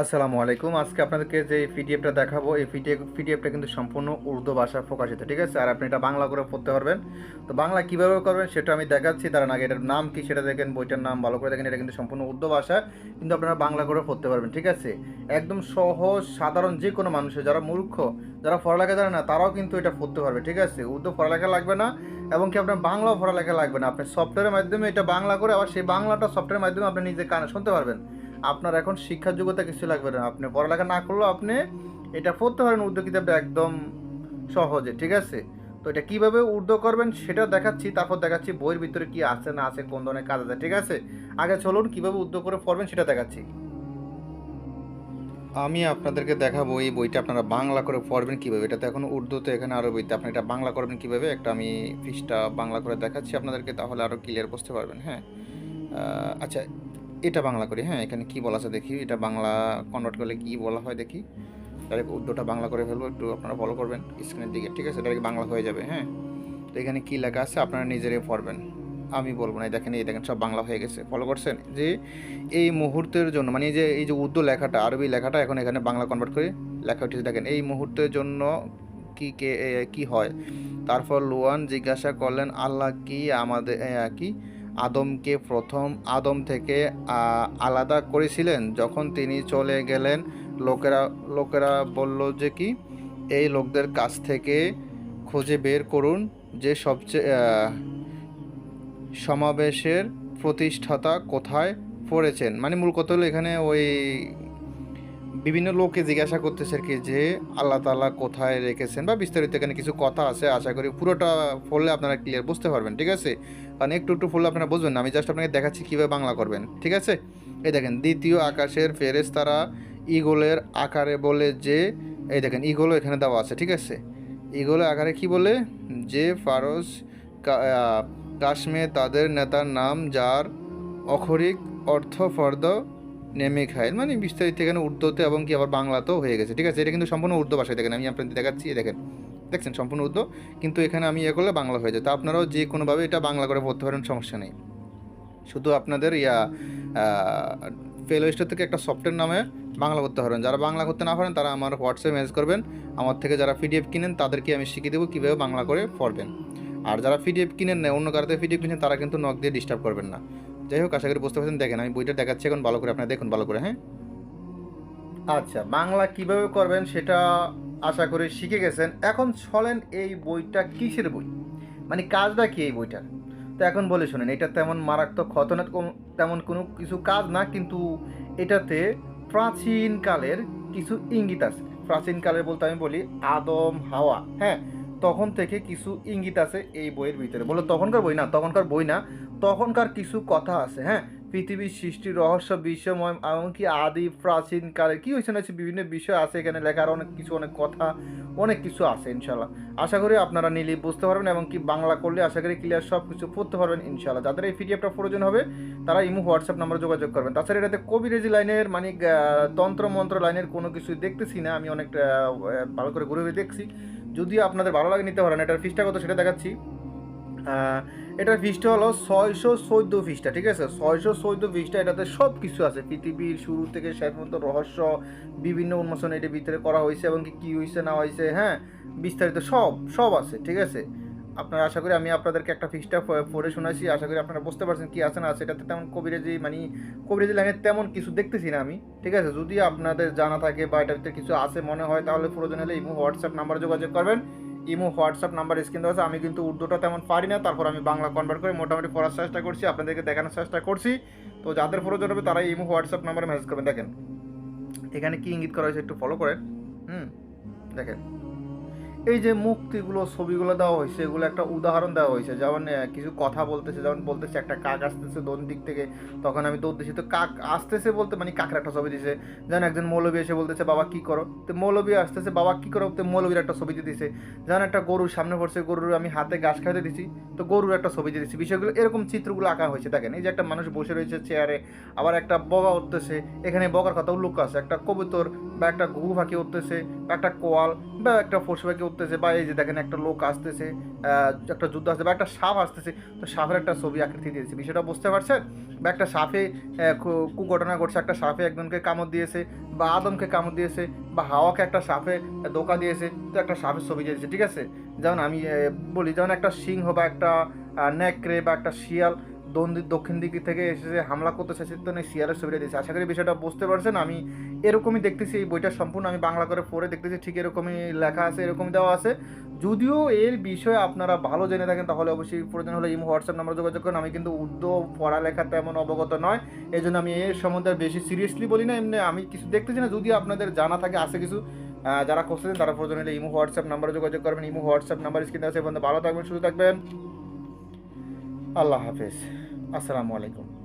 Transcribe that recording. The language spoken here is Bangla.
আসসালামু আলাইকুম। আজকে আপনাদেরকে যে পিডিএফটা দেখাবো, এই পিডিএফ, পিডিএফটা কিন্তু সম্পূর্ণ উর্দু ভাষা প্রকাশিত, ঠিক আছে? আর আপনি এটা বাংলা করে পড়তে পারবেন। তো বাংলা কীভাবে করবেন সেটা আমি দেখাচ্ছি তার আগে এটার নাম কি সেটা দেখেন, বইটার নাম ভালো করে দেখেন, এটা কিন্তু সম্পূর্ণ উর্দু ভাষা কিন্তু আপনারা বাংলা করে পড়তে পারবেন, ঠিক আছে? একদম সহজ, সাধারণ যে কোনো মানুষের, যারা মূর্খ, যারা পড়ালেখা জানে না, তারাও কিন্তু এটা পড়তে পারবে, ঠিক আছে? উর্দু পড়ালেখা লাগবে না, এবং কি আপনার বাংলাও পড়ালেখা লাগবে না। আপনি সফটওয়্যারের মাধ্যমে এটা বাংলা করে, আবার সেই বাংলাটা সফটওয়্যারের মাধ্যমে আপনি নিজে কানে শুনতে পারবেন। আপনার এখন শিক্ষার যোগ্যতা কিছু লাগবে না। আপনি পড়ালেখা না করলেও আপনি এটা পড়তে পারেন, উর্দু কিতাবটা একদম সহজে, ঠিক আছে? তো এটা কীভাবে উর্দু করবেন সেটা দেখাচ্ছি, তারপর দেখাচ্ছি বইয়ের ভিতরে কি আছে, না আছে, কোন ধরনের কাজ আছে, ঠিক আছে? আগে চলুন কীভাবে উর্দু করে পড়বেন সেটা দেখাচ্ছি। আমি আপনাদেরকে দেখাবো এই বইটা আপনারা বাংলা করে পড়বেন কীভাবে। এটা তো এখন উর্দুতে, এখানে আরও বইতে আপনি এটা বাংলা করবেন কীভাবে? একটা আমি পৃষ্ঠা বাংলা করে দেখাচ্ছি আপনাদেরকে, তাহলে আরও ক্লিয়ার বুঝতে পারবেন হ্যাঁ? আচ্ছা এটা বাংলা করি হ্যাঁ এখানে কি বলা আছে দেখি, এটা বাংলা কনভার্ট করলে কি বলা হয় দেখি। ডাইরেক্ট উর্দুটা বাংলা করে ফেলব, একটু আপনারা ফলো করবেন স্ক্রিনের দিকে, ঠিক আছে? ডাইরেক্ট বাংলা হয়ে যাবে হ্যাঁ? তো এখানে কি লেখা আছে? আপনারা নিজেরাই পড়বেন। আমি বলব না দেখেন, এই দেখেন, সব বাংলা হয়ে গেছে। ফলো করছেন? যে এই মুহূর্তের জন্য মানে যে, এই যে উর্দু লেখাটা, আরবি লেখাটা এখন এখানে বাংলা কনভার্ট করে লেখা উঠেছে। দেখেন, এই মুহূর্তের জন্য কি কে কি হয়? তারপর লুয়ান জিজ্ঞাসা করলেন, আল্লাহ কি আমাদের কি আদমকে প্রথম আদম থেকে আলাদা করেছিলেন। যখন তিনি চলে গেলেন, লোকেরা লোকেরা বলল যে কি, এই লোকদের কাছ থেকে খুঁজে বের করুন যে সবচেয়ে সমাবেশের প্রতিষ্ঠাতা কোথায় পড়েছেন। মানে মূল কথা হলো এখানে ওই বিভিন্ন লোকে জিজ্ঞাসা করতেছে কি যে, আল্লাহ তালা কোথায় রেখেছেন বা বিস্তারিত এখানে কিছু কথা আছে, আশা করি পুরোটা পড়লে আপনারা ক্লিয়ার বুঝতে পারবেন, ঠিক আছে? কারণ একটু একটু পড়লে আপনারা বুঝবেন আমি জাস্ট আপনাকে দেখাচ্ছি কীভাবে বাংলা করবেন, ঠিক আছে? এই দেখেন, দ্বিতীয় আকাশের ফেরেশতারা ইগলের আকারে বলে যে, এই দেখেন ইগলও এখানে দেওয়া আছে, ঠিক আছে? ইগলের আকারে কি বলে? যে ফারস কাশ্মে তাদের নেতার নাম, যার অখরিক অর্থ ফর্দ নেমে খায়। মানে বিস্তারিত এখানে উর্দুতে এবং কি আবার বাংলাতেও হয়ে গেছে, ঠিক আছে? এটা কিন্তু সম্পূর্ণ উর্দু ভাষায় দেখেন, আমি আপনাদের দেখাচ্ছি দেখেন। দেখছেন? সম্পূর্ণ উর্দু। কিন্তু এখানে আমি ইয়ে করলে বাংলা হয়ে যায়। তো আপনারাও যে কোনোভাবে এটা বাংলা করে পড়তে পারেন, সমস্যা নেই। শুধু আপনাদের ইয়া ফেলো স্টোর থেকে একটা সফটওয়্যার নামে বাংলা করতে পারবেন যারা বাংলা করতে না পারেন, তারা আমার হোয়াটসঅ্যাপে মেসেজ করবেন। আমার থেকে যারা পিডিএফ কিনেন, তাদেরকে আমি শিখিয়ে দেবো কীভাবে বাংলা করে পড়বেন। আর যারা পিডিএফ কিনেন না, অন্য কারোতে পিডিএফ কিনেন, তারা কিন্তু নখ দিয়ে ডিস্টার্ব করবেন না। যাই হোক, আশা করি বুঝতে পারছেন। দেখেন, আমি বইটা দেখাচ্ছি এখন, ভালো করে আপনারা দেখুন, ভালো করে হ্যাঁ? আচ্ছা বাংলা কীভাবে করবেন সেটা আশা করি শিখে গেছেন। এখন চলেন এই বইটা কিসের বই? মানে কাজটা কি এই বইটার? তো এখন বলে শোনেন, এটা তেমন মারাত্মক খতনাত তেমন কোনো কিছু কাজ না, কিন্তু এটাতে প্রাচীনকালের কিছু ইঙ্গিত আছে। প্রাচীনকালের বলতে আমি বলি আদম, হাওয়া হ্যাঁ? তখন থেকে কিছু ইঙ্গিত আছে এই বইয়ের ভিতরে। বলো তখনকার বই না, তখনকার বই না তখনকার কিছু কথা আছে হ্যাঁ? পৃথিবীর সৃষ্টি রহস্য বিশ্বময় এমনকি আদি প্রাচীন কালে কি হয়েছে না বিভিন্ন বিষয় আছে এখানে লেখার অনেক কিছু অনেক কথা অনেক কিছু আছে ইনশাল্লাহ আশা করি আপনারা নিলে বুঝতে পারবেন এবং কি বাংলা করলে আশা করি ক্লিয়ার সব কিছু পড়তে পারবেন ইনশাল্লাহ যাদের এই পিডিএফটা প্রয়োজন হবে তারা ইমো হোয়াটসঅ্যাপ নাম্বারে যোগাযোগ করবেন। তাছাড়া এটাতে কবিরেজি লাইনের মানে আহ, তন্ত্র মন্ত্র লাইনের কোনো কিছু দেখতেছি না আমি অনেকটা আহ, ভালো করে ঘুরে ঘুরে দেখছি। যদিও আপনাদের ভালো লাগে নিতে পারেন এটার ফিসটা কত সেটা দেখাচ্ছি। এটার ফিসটা হলো ছয়শো চোদ্দ ফিসটা ঠিক আছে? ছয়শো চোদ্দ ফিসটা এটাতে সব কিছু আছে। পৃথিবীর শুরু থেকে শেষ পর্যন্ত রহস্য, বিভিন্ন উন্মোচন এটার ভিতরে করা হয়েছে এবং কি হয়েছে, না হয়েছে হ্যাঁ? বিস্তারিত সব সব আছে, ঠিক আছে? আপনারা আশা করি আমি আপনাদেরকে একটা ফিসটা পড়ে শোনাচ্ছি আশা করি আপনারা বুঝতে পারছেন কি আছে, না আছে। এটাতে তেমন কবিরাজি মানে কবিরাজি লাইনের তেমন কিছু দেখতেছি না আমি, ঠিক আছে? যদি আপনাদের জানা থাকে বা এটার ভিতরে কিছু আছে মনে হয়, তাহলে প্রয়োজন হলে ইমো, হোয়াটসঅ্যাপ নাম্বারে যোগাযোগ করবেন। ইমো, হোয়াটসঅ্যাপ নাম্বার, স্ক্রিন দেওয়া আছে। আমি কিন্তু উর্দুটা তেমন পারি না, তারপর আমি বাংলা কনভার্ট করে মোটামুটি পড়ার চেষ্টা করছি, আপনাদেরকে দেখানোর চেষ্টা করছি। তো যাদের প্রয়োজন হবে, তারা ইমো, হোয়াটসঅ্যাপ নাম্বারে মেসেজ করবেন। দেখেন, এখানে কি ইঙ্গিত করা হয়েছে একটু ফলো করেন। হুম, দেখেন। এই যে মুক্তিগুলো ছবিগুলো দেওয়া হয়েছে, এগুলো একটা উদাহরণ দেওয়া হয়েছে। যেমন কিছু কথা বলতেছে, যেমন বলতেছে, একটা কাক আসতেছে দোন দিক থেকে, তখন আমি দৌড় দিছি। তো কাক আসতেছে বলতে মানে কাকের একটা ছবি দিছে। যেন একজন মৌলবী এসে বলতেছে, বাবা, কি করো? তো মৌলবী আসতেছে, বাবা, কি করো? তো মৌলবীর একটা ছবি দিয়ে দিছে। যেন একটা গরুর সামনে পড়ছে, গরুর আমি হাতে গাছ খাইতে দিছি। তো গরুর একটা ছবি দিয়ে দিছি। বিষয়গুলো, এরকম চিত্রগুলো আঁকা হয়েছে। দেখেন, এই যে একটা মানুষ বসে রয়েছে চেয়ারে, আবার একটা বগা উঠতেছে। এখানে বগার কথা উল্লেখ আছে। একটা কবুতর বা একটা ঘু পাখি উঠতেছে, বা একটা কোয়াল, বা একটা পশু পাখি করতেছে বা এই যে দেখেন একটা লোক আসতেছে একটা যুদ্ধ আসছে বা একটা সাপ আসতেছে, তো সাপের একটা ছবি আকৃতি দিয়েছে। বিষয়টা বুঝতে পারছেন? বা একটা সাপে কুঘটনা ঘটছে, একটা সাপে একজনকে কামড় দিয়েছে বা আদমকে কামড় দিয়েছে বা হাওয়াকে একটা সাপে ধোকা দিয়েছে, তো একটা সাপের ছবি দিয়েছে, ঠিক আছে? যেমন আমি বলি, যেমন একটা সিংহ বা একটা নেকড়ে বা একটা শিয়াল দক্ষিণ দিক থেকে এসে হামলা করতে চাইছে, তো না শিয়ালের ছবিটা দিয়েছে। আশা করি বিষয়টা বুঝতে পারছেন। আমি এরকমই দেখতেছি এই বইটা সম্পূর্ণ। আমি বাংলা করে পড়ে দেখতেছি, ঠিক এরকমই লেখা আছে, এরকমই দেওয়া আছে। যদিও এর বিষয়ে আপনারা ভালো জেনে থাকেন, তাহলে অবশ্যই প্রয়োজন হলে ইমো, হোয়াটসঅ্যাপ নাম্বার যোগাযোগ করেন। আমি কিন্তু উর্দু পড়ালেখা তেমন অবগত নয় এই জন্য আমি এর সম্বন্ধে বেশি সিরিয়াসলি বলি না। এমনি আমি কিছু দেখতেছি না, যদি আপনাদের জানা থাকে, আছে কিছু যারা করতেছেন, তারা প্রয়োজন হলে ইমো, হোয়াটসঅ্যাপ নাম্বারে যোগাযোগ করবেন। ইমো, হোয়াটসঅ্যাপ নাম্বার স্ক্রিনে আছে বন্ধু। ভালো থাকবেন, সুস্থ থাকবেন। আল্লাহ হাফেজ। আসসালামু আলাইকুম।